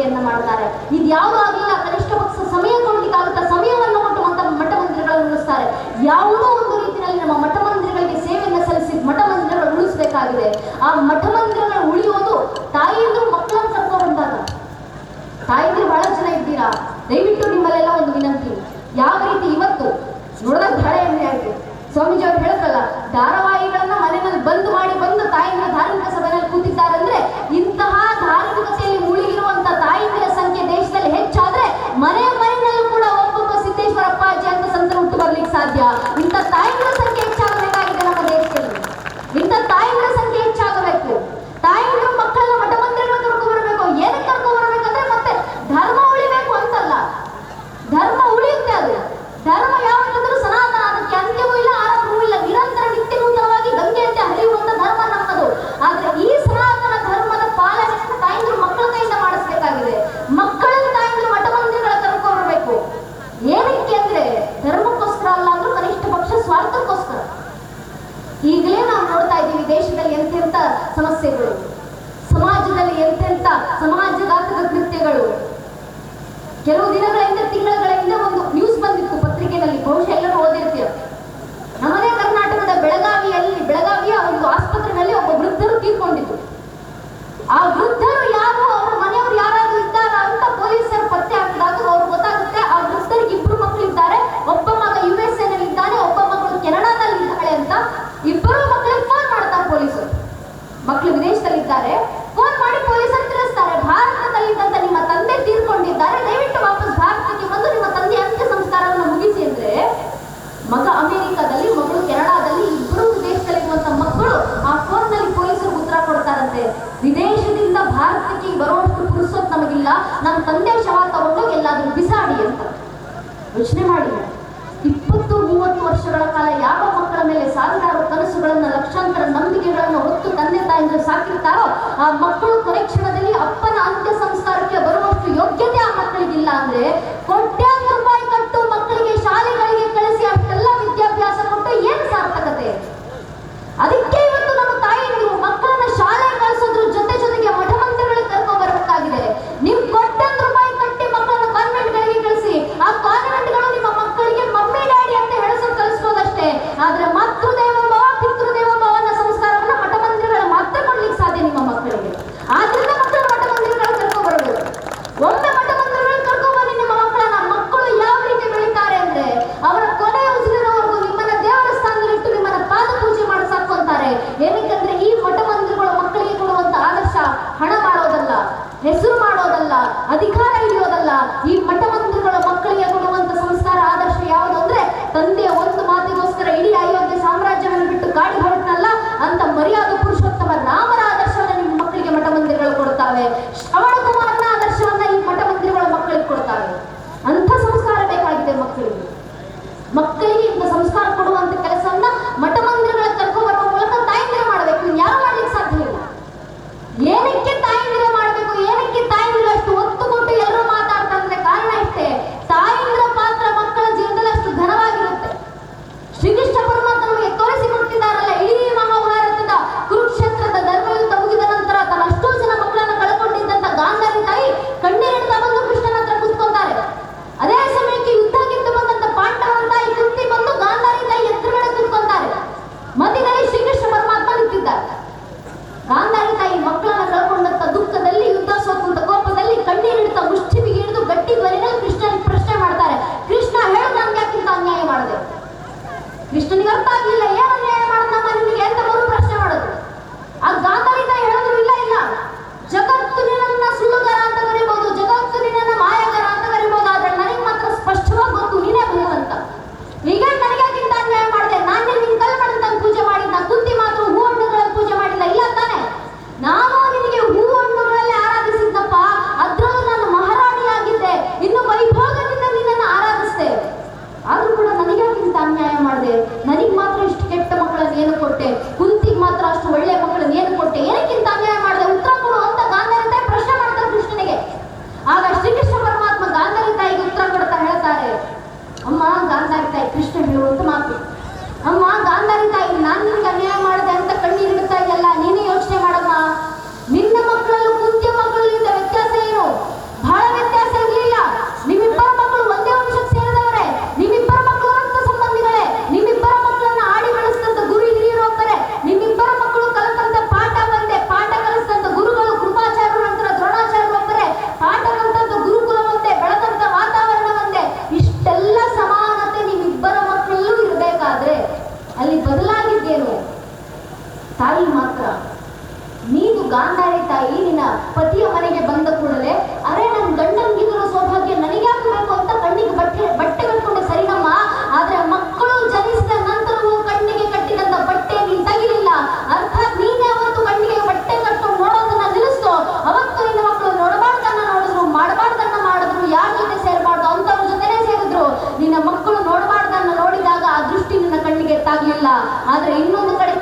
ಸೇವೆಯನ್ನು ಮಾಡುತ್ತಾರೆ. ಇದು ಯಾವುದಾಗಲಿಲ್ಲ ಕನಿಷ್ಠ ಪಕ್ಷ ಸಮಯ ಕೊಡಲಿಕ್ಕಾಗುತ್ತಾ ಸಮಯವನ್ನು ಕೊಟ್ಟು ಮಠ ಮಠ ಮಂದಿರಗಳನ್ನು ಉಳಿಸ್ತಾರೆ. ಯಾವುದೋ ಒಂದು ರೀತಿಯಲ್ಲಿ ನಮ್ಮ ಮಠ ಮಂದಿರಗಳಿಗೆ ಸೇವೆಯನ್ನು ಸಲ್ಲಿಸಿ ಮಠ ಮಂದಿರಗಳು ಉಳಿಸಬೇಕಾಗಿದೆ. ಆ ಮಠ ಮಂದಿರಗಳು ಉಳಿಯೋದು ತಾಯಿಯಂದ್ರು ಮಕ್ಕಳನ್ನು ಕರ್ಕೊ ಬಂದಾಗ. ತಾಯಿದ್ರು ಬಹಳ ಜನ ಇದ್ದೀರಾ? ದಯವಿಟ್ಟು ನಿಮ್ಮಲ್ಲೆಲ್ಲ ಒಂದು ವಿನಂತಿ. ಯಾವ ರೀತಿ ಇವತ್ತು ನೋಡಿದಾಗ ಬಹಳ ಹೆಮ್ಮೆ ಸ್ವಾಮೀಜಿ ಅವ್ರು ಹೇಳಕ್ಕಲ್ಲ ಧಾರವಾಡ 하나님 항상 ಸಮಸ್ಯೆಗಳು. ಸಮಾಜದಲ್ಲಿ ಎಂತೆಂತ ಸಮಾಜಘಾತಕ ಕೃತ್ಯಗಳು. ಕೆಲವು ದಿನಗಳ ಹಿಂದೆ ತಿಂಗಳ ಸಾವಿರಾರು ಕನಸುಗಳನ್ನು, ಲಕ್ಷಾಂತರ ನಂಬಿಕೆಗಳನ್ನು ಹೊತ್ತು ತಂದೆ ತಾಯಿಂದ ಸಾಕಿರ್ತಾರೋ, ಆ ಮಕ್ಕಳು ಕೊನೆಕ್ಷಣದಲ್ಲಿ ಅಪ್ಪನ ಅಂತ್ಯ ಸಂಸ್ಕಾರಕ್ಕೆ ಬರುವಷ್ಟು ಯೋಗ್ಯತೆ ಆ ಮಕ್ಕಳಿಗಿಲ್ಲ ಅಂದ್ರೆ ಕೊಟ್ಟ ఈ మఠం ದಿನ ಪತಿಯ ಮನೆಗೆ ಬಂದ ಕೂಡಲೇ ಅರೆ ನನ್ನ ಗಂಡನಿಗಿರೋ ಸೌಭಾಗ್ಯ ನನಗೆ ಅಂತ ಕಣ್ಣಿಗೆ ಬಟ್ಟೆ ಬಟ್ಟೆ ಕಟ್ಕೊಂಡೆ, ಸರಿನಮ್ಮ, ಆದ್ರೆ ಮಕ್ಕಳು ಜನಿಸಿದ ನಂತರವೂ ಕಣ್ಣಿಗೆ ಕಟ್ಟಿದಂತ ಬಟ್ಟೆ ನೀನ್ ತಗಿಲಿಲ್ಲ. ಅರ್ಥಾತ್ ನೀನೇ ಅವತ್ತು ಕಣ್ಣಿಗೆ ಬಟ್ಟೆ ಕಟ್ಕೊಂಡು ನೋಡೋದನ್ನ ನಿಲ್ಲಿಸ್ತು ಅವತ್ತು ನಿನ್ನ ಮಕ್ಕಳು ನೋಡಬಾರ್ದನ್ನ ನೋಡಿದ್ರು, ಮಾಡಬಾರ್ದನ್ನ ಮಾಡಿದ್ರು, ಯಾರ ಜೊತೆ ಸೇರಬಾರ್ದು ಅಂತವ್ರ ಜೊತೆನೇ ಸೇರಿದ್ರು. ನಿನ್ನ ಮಕ್ಕಳು ನೋಡಬಾರ್ದನ್ನ ನೋಡಿದಾಗ ಆ ದೃಷ್ಟಿ ನಿನ್ನ ಕಣ್ಣಿಗೆ ತಾಗ್ಲಿಲ್ಲ. ಆದ್ರೆ ಇನ್ನೊಂದು ಕಡೆ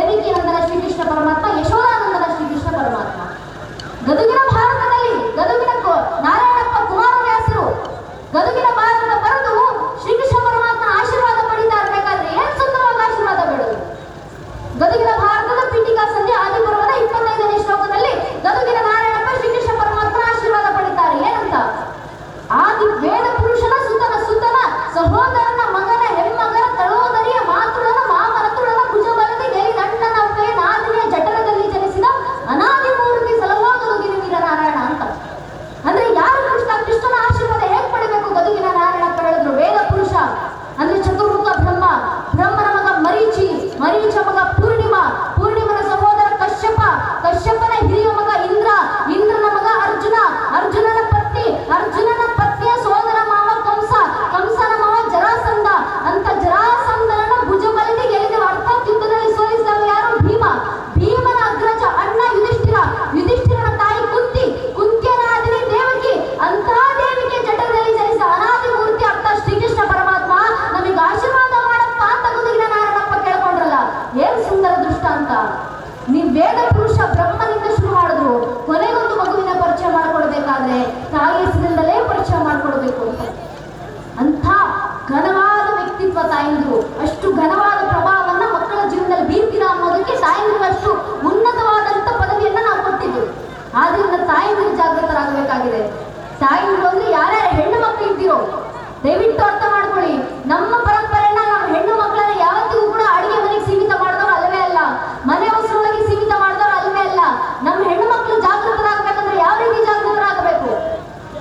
దేవికి అందరూ శ్రీకృష్ణ పరమ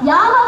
ಯಾವ